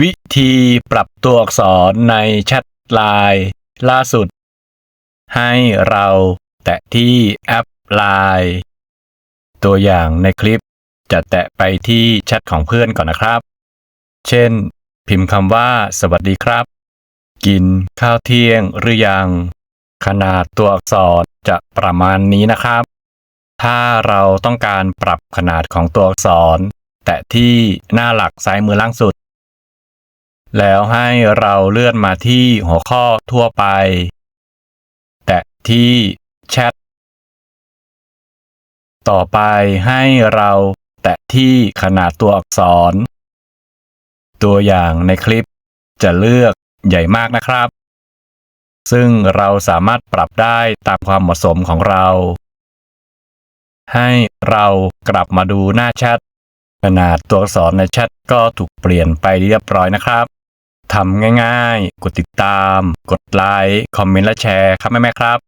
วิธีปรับตัวอักษรในแชทไลน์ล่าสุด ให้เราแตะที่แอปไลน์ตัวอย่างในคลิปจะแตะไปที่แชทของเพื่อนก่อนนะครับ เช่น พิมพ์คำว่า สวัสดีครับ กินข้าวเที่ยงหรือยัง ขนาดตัวอักษรจะประมาณนี้นะครับ ถ้าเราต้องการปรับขนาดของตัวอักษร แตะที่หน้าหลักซ้ายมือล่างสุด แล้วให้เราเลื่อนมาที่หัวข้อทั่วไป แตะที่แชท ต่อไปให้เราแตะที่ขนาดตัวอักษร ตัวอย่างในคลิปจะเลือกใหญ่มากนะครับ ซึ่งเราสามารถปรับได้ตามความเหมาะสมของเรา ให้เรากลับมาดูหน้าแชทขนาดตัวอักษรในแชทก็ถูกเปลี่ยนไปเรียบร้อยนะครับ ทำง่ายๆ กดติดตาม กดไลค์ คอมเมนต์และแชร์ครับแม่ๆครับ